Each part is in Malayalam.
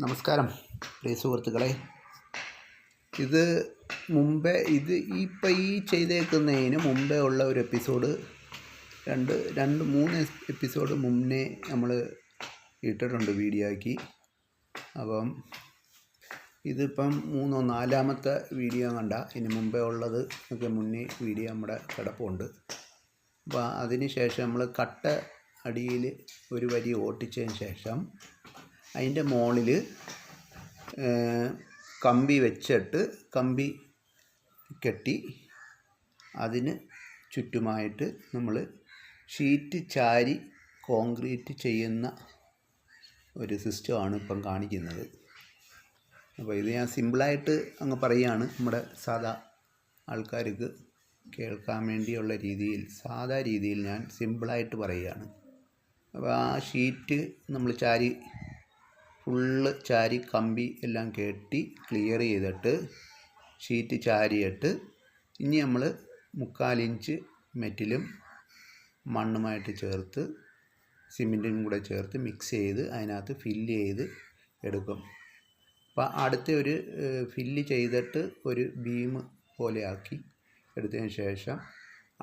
നമസ്കാരം പ്രിയ സുഹൃത്തുക്കളെ. ഇത് മുമ്പേ ഇത് ഇപ്പം ഈ ചെയ്തേക്കുന്നതിന് മുമ്പേ ഉള്ള ഒരു എപ്പിസോഡ്. രണ്ട് രണ്ട് മൂന്ന് എപ്പിസോഡ് മുന്നേ നമ്മൾ ഇട്ടിട്ടുണ്ട് വീഡിയോ ആക്കി അപ്പം ഇതിപ്പം മൂന്നോ നാലാമത്തെ വീഡിയോ കണ്ട. ഇനി മുമ്പേ ഉള്ളത് ഒക്കെ മുന്നേ വീഡിയോ നമ്മുടെ കിടപ്പുണ്ട്. അപ്പോൾ അതിന് ശേഷം നമ്മൾ കട്ട അടിയിൽ ഒരു വരി ഓട്ടിച്ചതിന് ശേഷം അതിന്റെ മുകളിൽ കമ്പി വെച്ചിട്ട് കമ്പി കെട്ടി അതിന് ചുറ്റുമായിട്ട് നമ്മൾ ഷീറ്റ് ചാരി കോൺക്രീറ്റ് ചെയ്യുന്ന ഒരു സിസ്റ്റമാണ് ഇപ്പം കാണിക്കുന്നത്. അപ്പോൾ ഇത് ഞാൻ സിമ്പിളായിട്ട് അങ്ങ് പറയുകയാണ്. നമ്മുടെ സാധാ ആൾക്കാർക്ക് കേൾക്കാൻ വേണ്ടിയുള്ള രീതിയിൽ സാധാ രീതിയിൽ ഞാൻ സിമ്പിളായിട്ട് പറയുകയാണ്. അപ്പോൾ ആ ഷീറ്റ് നമ്മൾ ചാരി ഫുള്ള് ചാരി കമ്പി എല്ലാം കെട്ടി ക്ലിയർ ചെയ്തിട്ട് ഷീറ്റ് ചാരിയിട്ട് ഇനി നമ്മൾ മുക്കാലിഞ്ച് മെറ്റിലും മണ്ണുമായിട്ട് ചേർത്ത് സിമെന്റും കൂടെ ചേർത്ത് മിക്സ് ചെയ്ത് അതിനകത്ത് ഫില്ല് ചെയ്ത് എടുക്കും. അപ്പോൾ അടുത്ത ഒരു ഫില്ല് ചെയ്തിട്ട് ഒരു ബീം പോലെ ആക്കി എടുത്തതിന് ശേഷം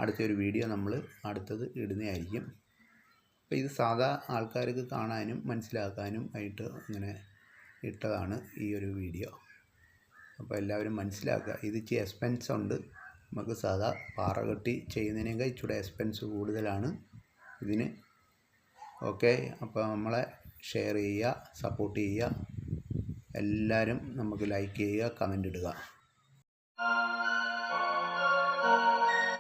അടുത്ത ഒരു വീഡിയോ നമ്മൾ അടുത്തത് ഇടുന്നതായിരിക്കും. അപ്പോൾ ഇത് സാധാ ആൾക്കാർക്ക് കാണാനും മനസ്സിലാക്കാനും ആയിട്ട് അങ്ങനെ ഇട്ടതാണ് ഈ ഒരു വീഡിയോ അപ്പോൾ എല്ലാവരും മനസ്സിലാക്കുക ഇത് ഇച്ചിരി എക്സ്പെൻസ് ഉണ്ട്. നമുക്ക് സാധാ പാറ കെട്ടി ചെയ്യുന്നതിനേക്കാൾ ഇച്ചിരി എക്സ്പെൻസ് കൂടുതലാണ് ഇതിന്. ഓക്കെ അപ്പോൾ നമ്മളെ ഷെയർ ചെയ്യുക സപ്പോർട്ട് ചെയ്യുക. എല്ലാവരും നമുക്ക് ലൈക്ക് ചെയ്യുക കമന്റ് ഇടുക.